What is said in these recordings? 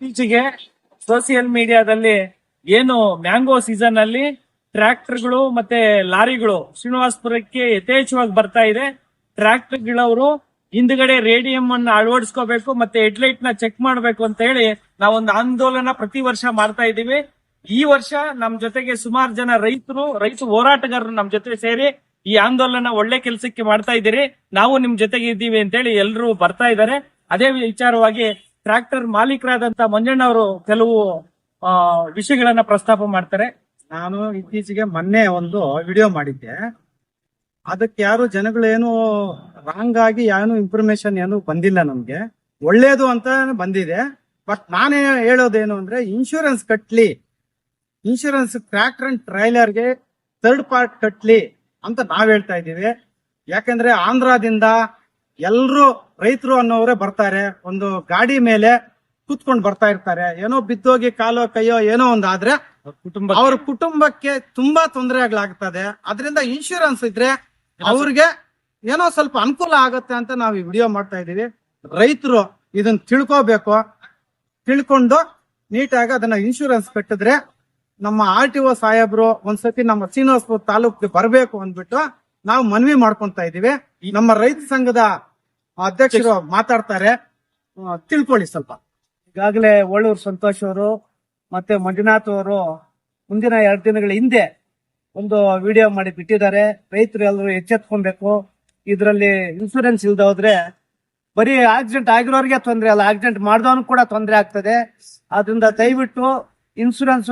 ಇತ್ತೀಚೆಗೆ ಸೋಷಿಯಲ್ ಮೀಡಿಯಾದಲ್ಲಿ ಏನು ಮ್ಯಾಂಗೋ ಸೀಸನ್ ಅಲ್ಲಿ ಟ್ರ್ಯಾಕ್ಟರ್ಗಳು ಮತ್ತೆ ಲಾರಿಗಳು ಶ್ರೀನಿವಾಸಪುರಕ್ಕೆ ಯಥೇಚ್ಛವಾಗಿ ಬರ್ತಾ ಇದೆ. ಟ್ರ್ಯಾಕ್ಟರ್ಗಳವರು ಹಿಂದ್ಗಡೆ ರೇಡಿಯಂ ಅನ್ನ ಅಳವಡಿಸ್ಕೋಬೇಕು ಮತ್ತೆ ಹೆಡ್ಲೈಟ್ನ ಚೆಕ್ ಮಾಡಬೇಕು ಅಂತ ಹೇಳಿ ನಾವೊಂದು ಆಂದೋಲನ ಪ್ರತಿ ವರ್ಷ ಮಾಡ್ತಾ ಇದೀವಿ ಈ ವರ್ಷ ನಮ್ ಜೊತೆಗೆ ಸುಮಾರು ಜನ ರೈತರು, ರೈತ ಹೋರಾಟಗಾರರು ನಮ್ ಜೊತೆ ಸೇರಿ ಈ ಆಂದೋಲನ ಒಳ್ಳೆ ಕೆಲಸಕ್ಕೆ ಮಾಡ್ತಾ ಇದ್ದೀರಿ. ನಾವು ನಿಮ್ ಜೊತೆಗೆ ಇದ್ದೀವಿ ಅಂತೇಳಿ ಎಲ್ಲರೂ ಬರ್ತಾ ಇದ್ದಾರೆ. ಅದೇ ವಿಚಾರವಾಗಿ ಟ್ರ್ಯಾಕ್ಟರ್ ಮಾಲೀಕರಾದಂತ ಮಂಜಣ್ಣ ಅವರು ಕೆಲವು ವಿಷಯಗಳನ್ನ ಪ್ರಸ್ತಾಪ ಮಾಡ್ತಾರೆ. ನಾನು ಇತ್ತೀಚೆಗೆ ಮೊನ್ನೆ ಒಂದು ವಿಡಿಯೋ ಮಾಡಿದ್ದೆ. ಅದಕ್ಕೆ ಯಾರು ಜನಗಳು ಏನು ರಾಂಗ್ ಆಗಿ ಏನು ಇನ್ಫಾರ್ಮೇಶನ್ ಏನು ಬಂದಿಲ್ಲ ನಮ್ಗೆ. ಒಳ್ಳೇದು ಅಂತ ಬಂದಿದೆ. ಬಟ್ ನಾನೇ ಹೇಳೋದೇನು ಅಂದ್ರೆ ಇನ್ಶೂರೆನ್ಸ್ ಕಟ್ಲಿ. ಇನ್ಶೂರೆನ್ಸ್ ಟ್ರ್ಯಾಕ್ಟರ್ ಅಂಡ್ ಟ್ರೈಲರ್ಗೆ ಥರ್ಡ್ ಪಾರ್ಟ್ ಕಟ್ಲಿ ಅಂತ ನಾವ್ ಹೇಳ್ತಾ ಇದ್ದೀವಿ. ಯಾಕಂದ್ರೆ ಆಂಧ್ರದಿಂದ ಎಲ್ರು ರೈತರು ಅನ್ನೋರೇ ಬರ್ತಾರೆ ಒಂದು ಗಾಡಿ ಮೇಲೆ ಕೂತ್ಕೊಂಡು ಬರ್ತಾ ಇರ್ತಾರೆ. ಏನೋ ಬಿದ್ದೋಗಿ ಕಾಲೋ ಕೈಯೋ ಏನೋ ಒಂದಾದ್ರೆ ಆದ್ರೆ ಕುಟುಂಬ ಅವ್ರ ಕುಟುಂಬಕ್ಕೆ ತುಂಬಾ ತೊಂದರೆಗಳಾಗ್ತದೆ. ಅದರಿಂದ ಇನ್ಶೂರೆನ್ಸ್ ಇದ್ರೆ ಅವ್ರಿಗೆ ಏನೋ ಸ್ವಲ್ಪ ಅನುಕೂಲ ಆಗುತ್ತೆ ಅಂತ ನಾವು ಈ ವಿಡಿಯೋ ಮಾಡ್ತಾ ಇದೀವಿ ರೈತರು ಇದನ್ನ ತಿಳ್ಕೋಬೇಕು. ತಿಳ್ಕೊಂಡು ನೀಟಾಗಿ ಅದನ್ನ ಇನ್ಶೂರೆನ್ಸ್ ಕಟ್ಟಿದ್ರೆ ನಮ್ಮ ಆರ್ ಟಿ ಒ ಸಾಹೇಬ್ರು ಒಂದ್ಸತಿ ನಮ್ಮ ಶ್ರೀನಿವಾಸಪುರ ತಾಲೂಕಿಗೆ ಬರಬೇಕು ಅಂದ್ಬಿಟ್ಟು ನಾವು ಮನವಿ ಮಾಡ್ಕೊಂತ ಇದೀವಿ ನಮ್ಮ ರೈತ ಸಂಘದ ಅಧ್ಯಕ್ಷರು ಮಾತಾಡ್ತಾರೆ. ತಿಳ್ಕೊಳ್ಳಿ ಸ್ವಲ್ಪ. ಈಗಾಗಲೇ ಒಳ್ಳೂರು ಸಂತೋಷ್ ಅವರು ಮತ್ತೆ ಮಂಜುನಾಥ್ ಅವರು ಮುಂದಿನ ಎರಡು ದಿನಗಳ ಹಿಂದೆ ಒಂದು ವಿಡಿಯೋ ಮಾಡಿ ಬಿಟ್ಟಿದ್ದಾರೆ. ರೈತರು ಎಲ್ಲರೂ ಎಚ್ಚೆತ್ಕೊಬೇಕು ಇದರಲ್ಲಿ ಇನ್ಸೂರೆನ್ಸ್ ಇಲ್ದ ಹೋದ್ರೆ ಬರೀ ಆಕ್ಸಿಡೆಂಟ್ ಆಗಿರೋರಿಗೆ ತೊಂದರೆ ಅಲ್ಲ ಆಕ್ಸಿಡೆಂಟ್ ಮಾಡಿದವನು ಕೂಡ ತೊಂದರೆ ಆಗ್ತದೆ. ಆದ್ರಿಂದ ದಯವಿಟ್ಟು ಇನ್ಸೂರೆನ್ಸ್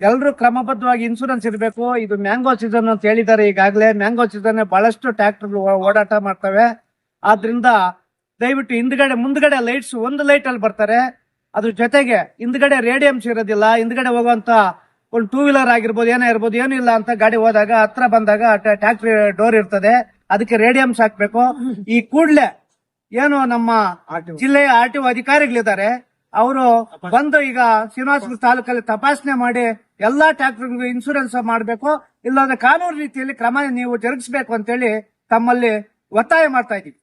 ಎಲ್ಲರೂ ಕ್ರಮಬದ್ಧವಾಗಿ ಇನ್ಸೂರೆನ್ಸ್ ಇರಬೇಕು. ಇದು ಮ್ಯಾಂಗೋ ಸೀಸನ್ ಅಂತ ಹೇಳಿದ್ದಾರೆ ಈಗಾಗಲೇ. ಮ್ಯಾಂಗೋ ಸೀಸನ್ ಬಹಳಷ್ಟು ಟ್ರ್ಯಾಕ್ಟರ್ ಓಡಾಟ ಮಾಡ್ತವೆ. ಆದ್ರಿಂದ ದಯವಿಟ್ಟು ಹಿಂದ್ಗಡೆ ಮುಂದ್ಗಡೆ ಲೈಟ್ಸ್ ಒಂದು ಲೈಟ್ ಅಲ್ಲಿ ಬರ್ತಾರೆ. ಅದ್ರ ಜೊತೆಗೆ ಹಿಂದ್ಗಡೆ ರೇಡಿಯಮ್ಸ್ ಇರೋದಿಲ್ಲ ಹಿಂದ್ಗಡೆ ಹೋಗುವಂತ ಒಂದು ಟೂ ವೀಲರ್ ಆಗಿರ್ಬೋದು ಏನೇ ಇರ್ಬೋದು ಏನೂ ಇಲ್ಲ ಅಂತ ಗಾಡಿ ಹೋದಾಗ ಹತ್ರ ಬಂದಾಗ ಟ್ಯಾಕ್ಟ್ರಿ ಡೋರ್ ಇರ್ತದೆ. ಅದಕ್ಕೆ ರೇಡಿಯಮ್ಸ್ ಹಾಕ್ಬೇಕು. ಈ ಕೂಡ್ಲೆ ಏನು ನಮ್ಮ ಜಿಲ್ಲೆಯ ಆರ್ ಟಿ ಒ ಅಧಿಕಾರಿಗಳಿದ್ದಾರೆ. ಅವರು ಬಂದು ಈಗ ಶ್ರೀನಿವಾಸಪುರ ತಾಲೂಕಲ್ಲಿ ತಪಾಸಣೆ ಮಾಡಿ ಎಲ್ಲಾ ಟ್ಯಾಕ್ಟ್ರಿಗೂ ಇನ್ಸೂರೆನ್ಸ್ ಮಾಡಬೇಕು. ಇಲ್ಲಾಂದ್ರೆ ಕಾನೂನು ರೀತಿಯಲ್ಲಿ ಕ್ರಮ ನೀವು ಜರುಗಿಸಬೇಕು ಅಂತೇಳಿ ತಮ್ಮಲ್ಲಿ ಒತ್ತಾಯ ಮಾಡ್ತಾ ಇದೀವಿ